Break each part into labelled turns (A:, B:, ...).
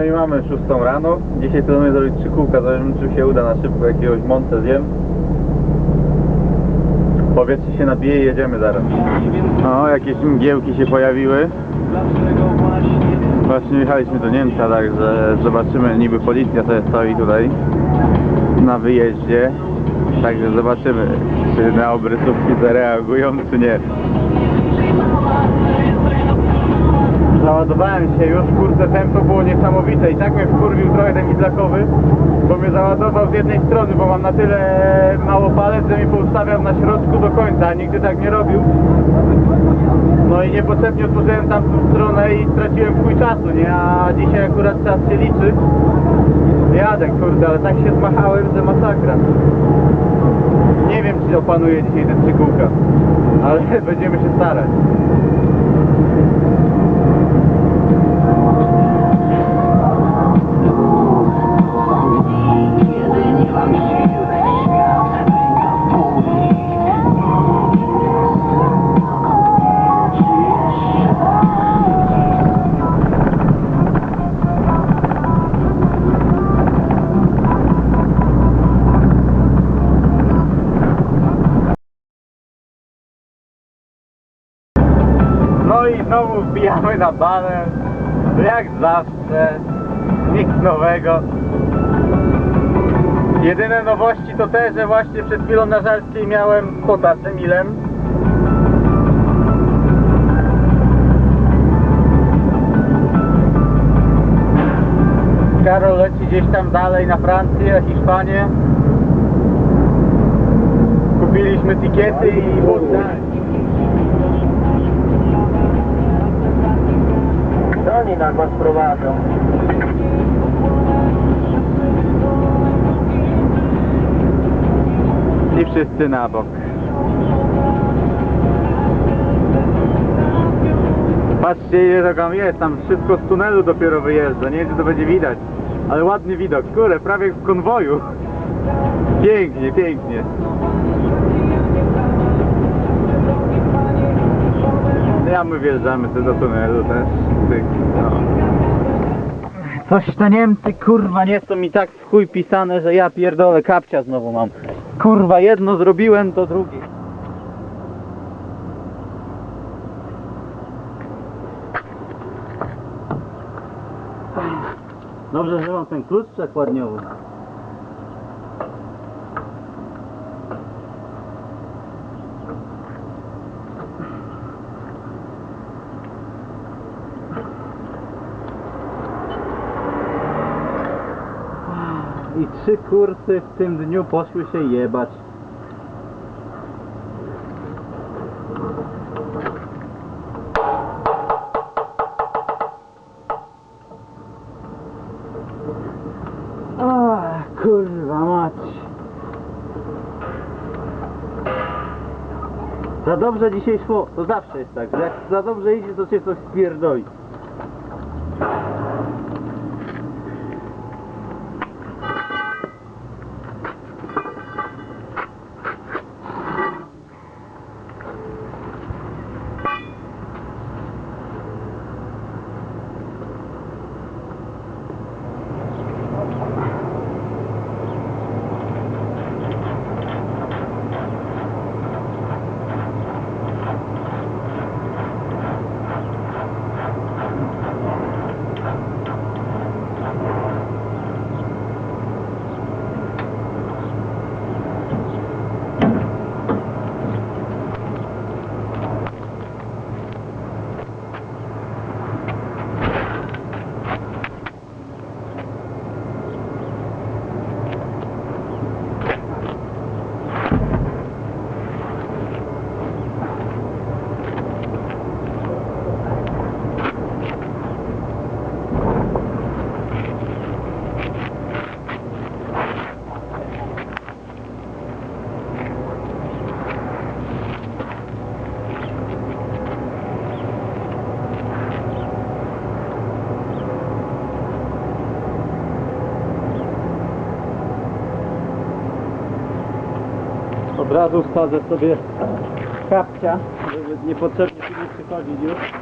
A: No i mamy 6 rano. Dzisiaj planuję zrobić trzy kółka, zobaczymy czy się uda na szybko jakiegoś monte zjem. Powietrze się nabije i jedziemy zaraz. O, jakieś mgiełki się pojawiły. Właśnie jechaliśmy do Niemca, także zobaczymy, niby policja sobie stoi tutaj na wyjeździe. Także zobaczymy, czy na obrysówki zareagują, czy nie. Załadowałem się już, kurczę, tempo było niesamowite i tak mnie wkurwił trochę ten idlakowy, bo mnie załadował z jednej strony, bo mam na tyle mało palec, że mi poustawiał na środku do końca, a nigdy tak nie robił. No i niepotrzebnie otworzyłem tamtą stronę i straciłem chuj czasu, nie? A dzisiaj akurat czas się liczy. Jadę, kurde, ale tak się zmachałem, że masakra. Nie wiem, czy opanuję dzisiaj te trzy kółka, ale będziemy się starać. Na banę, jak zawsze, nic nowego. Jedyne nowości to te, że właśnie przed chwilą na Żarskiej miałem kota z Emilem. Karol leci gdzieś tam dalej na Francję, Hiszpanię. Kupiliśmy tikiety i
B: nas was prowadzą.
A: I wszyscy na bok. Patrzcie ile tam jest, tam wszystko z tunelu dopiero wyjeżdża, nie wiem czy to będzie widać, ale ładny widok, kurde, prawie w konwoju. Pięknie, pięknie. Ja my wjeżdżamy sobie do tunelu też. No. Coś te Niemcy kurwa nie są mi tak w chuj pisane, że ja pierdolę kapcia znowu mam. Kurwa jedno zrobiłem to drugie. Dobrze, że mam ten klucz przekładniowy. I trzy kursy w tym dniu poszły się jebać. Kurwa mać. Za dobrze dzisiaj szło, to zawsze jest tak, że jak za dobrze idzie, to się coś spierdoli. Razu wsadzę sobie kapcia, żeby niepotrzebnie tu nie przychodzić już.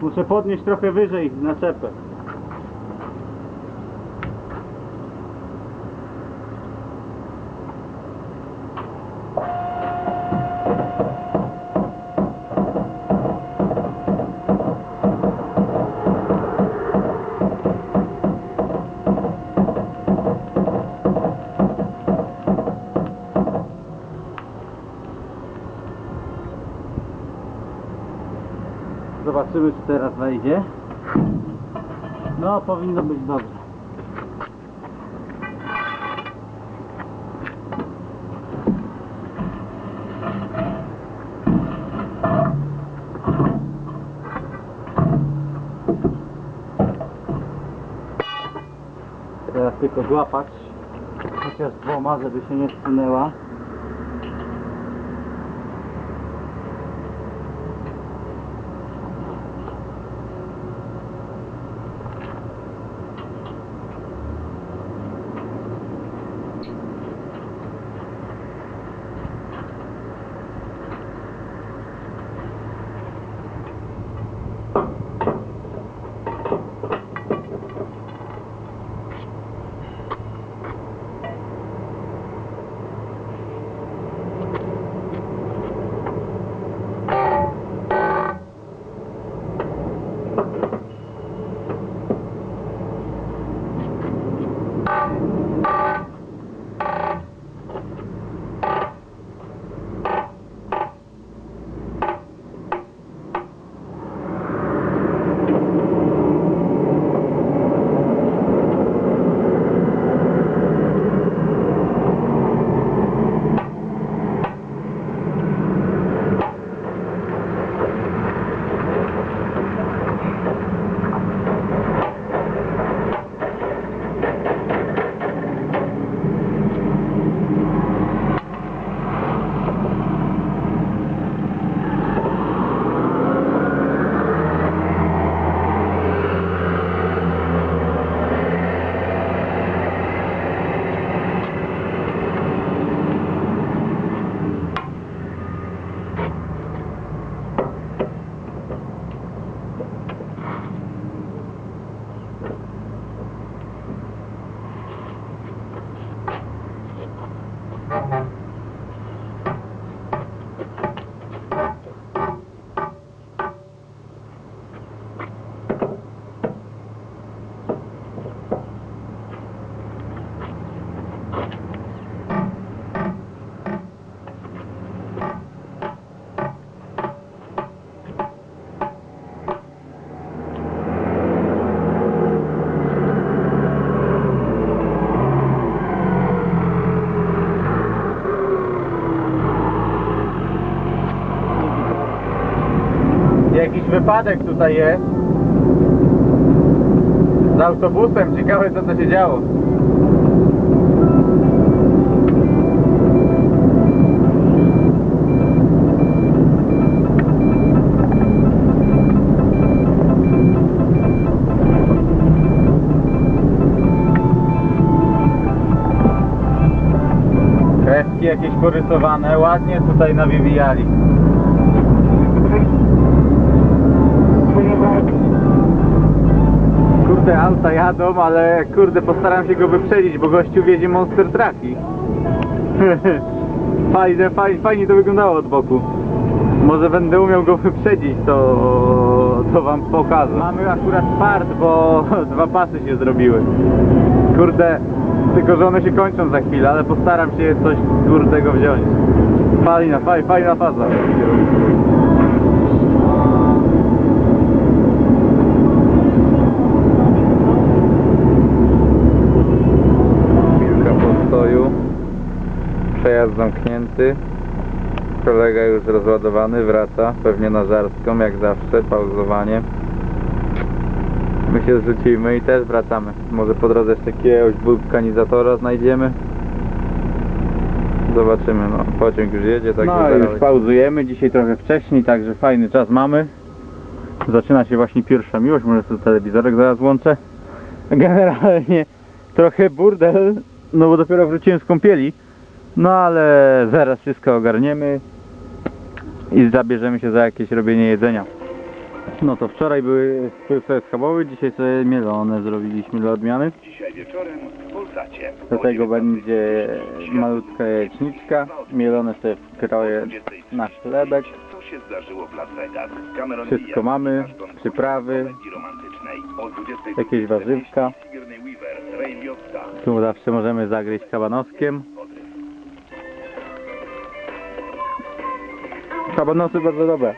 A: Muszę podnieść trochę wyżej naczepę. Zobaczymy, czy teraz wejdzie. No, powinno być dobrze. Teraz tylko złapać, chociaż dwoma, żeby się nie wsunęła. Wypadek tutaj jest. Z autobusem. Ciekawe co to się działo. Jakieś porysowane, ładnie tutaj nawywijali. Kurde, auta jadą, ale kurde, postaram się go wyprzedzić, bo gościu wiedzie Monster Trucki. fajnie, fajnie, fajnie to wyglądało od boku. Może będę umiał go wyprzedzić, to, to wam pokażę. Mamy akurat part, bo dwa pasy się zrobiły. Kurde, tylko że one się kończą za chwilę, ale postaram się coś kurdego wziąć. Fajna, faj, fajna faza. Przejazd zamknięty. Kolega już rozładowany, wraca. Pewnie na żarską, jak zawsze, pauzowanie. My się zrzucimy i też wracamy. Może po drodze jeszcze jakiegoś wulkanizatora znajdziemy. Zobaczymy, no. Pociąg już jedzie, także
C: No już pauzujemy, dzisiaj trochę wcześniej, także fajny czas mamy. Zaczyna się właśnie pierwsza miłość, może sobie telewizorek zaraz włączę. Generalnie trochę burdel, no bo dopiero wróciłem z kąpieli. No ale zaraz wszystko ogarniemy i zabierzemy się za jakieś robienie jedzenia.
A: No to wczoraj były spływy schabowy, dzisiaj sobie mielone zrobiliśmy dla odmiany.
D: Dzisiaj wieczorem w Polsacie.
A: Do tego będzie malutka jajeczniczka, mielone sobie w kroje na chlebek. Wszystko mamy, przyprawy,
D: komedii romantycznej. O 22:40
A: jakieś warzywka. Tu zawsze możemy zagryźć kabanoskiem. Kabanosy bardzo dobre.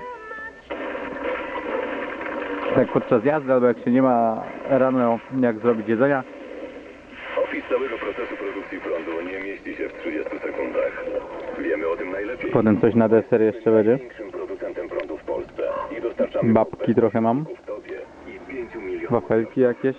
A: Tak podczas jazdy, albo jak się nie ma rano jak zrobić jedzenia,
E: Opis całego procesu produkcji prądu nie mieści się w 30 sekundach. Wiemy o tym najlepiej.
A: potem coś na deser jeszcze będzie. Babki trochę mam,
E: w tobie i 5 milionów
A: wafelki jakieś.